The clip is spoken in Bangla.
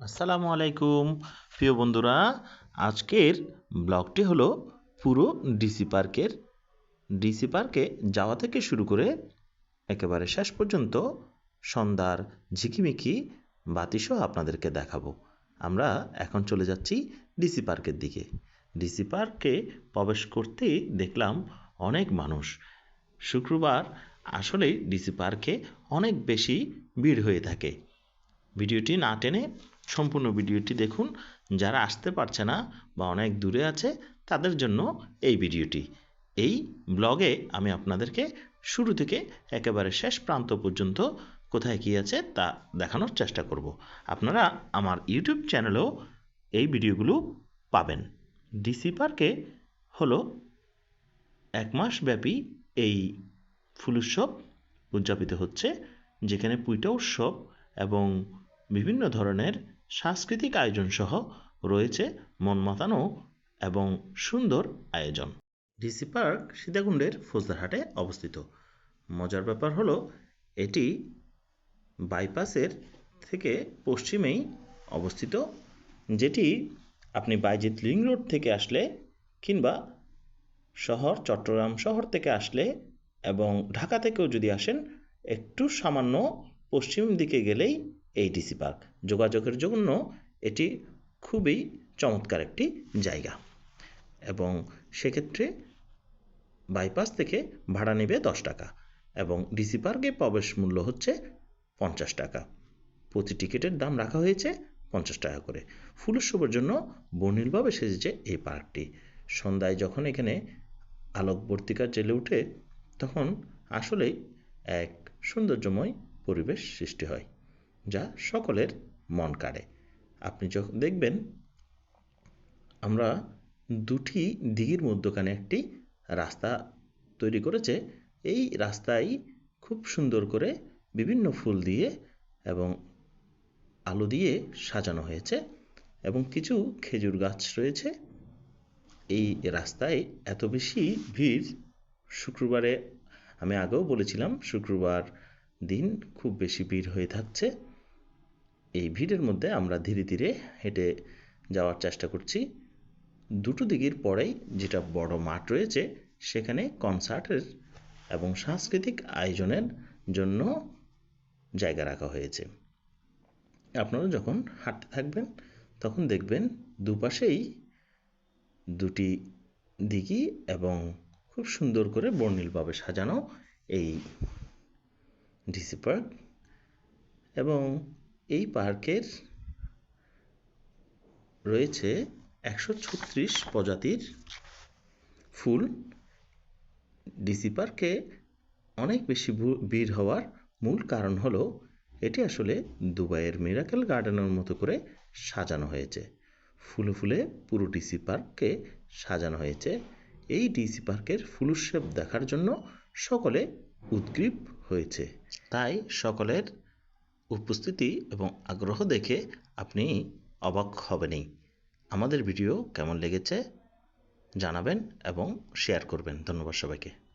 আসসালামু আলাইকুম। প্রিয় বন্ধুরা, আজকের ব্লগটি হলো পুরো ডিসি পার্কের, ডিসি পার্কে যাওয়া থেকে শুরু করে একেবারে শেষ পর্যন্ত সন্ধ্যার ঝিকিমিকি বাতিসহ আপনাদেরকে দেখাবো। আমরা এখন চলে যাচ্ছি ডিসি পার্কের দিকে। ডিসি পার্কে প্রবেশ করতেই দেখলাম অনেক মানুষ। শুক্রবার আসলেই ডিসি পার্কে অনেক বেশি ভিড় হয়ে থাকে। ভিডিওটি না টেনে সম্পূর্ণ ভিডিওটি দেখুন। যারা আসতে পারছে না বা অনেক দূরে আছে, তাদের জন্য এই ভিডিওটি। এই ব্লগে আমি আপনাদেরকে শুরু থেকে একেবারে শেষ প্রান্ত পর্যন্ত কোথায় কী আছে তা দেখানোর চেষ্টা করব। আপনারা আমার ইউটিউব চ্যানেলেও এই ভিডিওগুলো পাবেন। ডিসি পার্কে হলো এক মাস ব্যাপী এই ফুল উৎসব উদযাপিত হচ্ছে, যেখানে পুইটা উৎসব এবং বিভিন্ন ধরনের সাংস্কৃতিক আয়োজন সহ রয়েছে মন মাতানো এবং সুন্দর আয়োজন। ডিসি পার্ক সীতাকুণ্ডের ফৌজদারহাটে অবস্থিত। মজার ব্যাপার হলো, এটি বাইপাসের থেকে পশ্চিমেই অবস্থিত, যেটি আপনি বাইজিৎ লিং রোড থেকে আসলে কিংবা শহর, চট্টগ্রাম শহর থেকে আসলে এবং ঢাকা থেকেও যদি আসেন, একটু সামান্য পশ্চিম দিকে গেলেই এই ডিসি পার্ক যোগাযোগের জন্য এটি খুবই চমৎকার একটি জায়গা। এবং সেক্ষেত্রে বাইপাস থেকে ভাড়া নেবে দশ টাকা এবং ডিসি পার্কে প্রবেশ মূল্য হচ্ছে পঞ্চাশ টাকা। প্রতি টিকিটের দাম রাখা হয়েছে পঞ্চাশ টাকা করে। ফুল উৎসবের জন্য বর্ণিলভাবে সেজেছে এই পার্কটি। সন্ধ্যায় যখন এখানে আলোকবর্তিকা জেলে ওঠে তখন আসলেই এক সৌন্দর্যময় পরিবেশ সৃষ্টি হয়। যা সকলের মন কাড়ে। আপনি যখন দেখবেন আমরা দুটি দিঘির মধ্যখানে একটি রাস্তা তৈরি করেছে, এই রাস্তায় খুব সুন্দর করে বিভিন্ন ফুল দিয়ে এবং আলো দিয়ে সাজানো হয়েছে এবং কিছু খেজুর গাছ রয়েছে। এই রাস্তায় এত বেশি ভিড়, শুক্রবারে আমি আগেও বলেছিলাম, শুক্রবার দিন খুব বেশি ভিড় হয়ে থাকছে। এই ভিড়ের মধ্যে আমরা ধীরে ধীরে হেঁটে যাওয়ার চেষ্টা করছি। দুটো দিকের পরেই যেটা বড় মাঠ রয়েছে, সেখানে কনসার্টের এবং সাংস্কৃতিক আয়োজনের জন্য জায়গা রাখা হয়েছে। আপনারা যখন হাঁটতে থাকবেন, তখন দেখবেন দুপাশেই দুটি দিঘি এবং খুব সুন্দর করে বর্ণিলভাবে সাজানো এই ডিসি পার্ক এবং এই পার্কের রয়েছে একশো ছত্রিশ প্রজাতির ফুল। ডিসি পার্কে অনেক বেশি ভিড় হওয়ার মূল কারণ হলো, এটি আসলে দুবাইয়ের মিরাকেল গার্ডেনের মতো করে সাজানো হয়েছে। ফুলে ফুলে পুরো ডিসি পার্ককে সাজানো হয়েছে। এই ডিসি পার্কের ফুল উৎসব দেখার জন্য সকলে উদ্গ্রীব হয়েছে। তাই সকলের উপস্থিতি এবং আগ্রহ দেখে আপনি অবাক হবেনই। আমাদের ভিডিও কেমন লেগেছে জানাবেন এবং শেয়ার করবেন। ধন্যবাদ সবাইকে।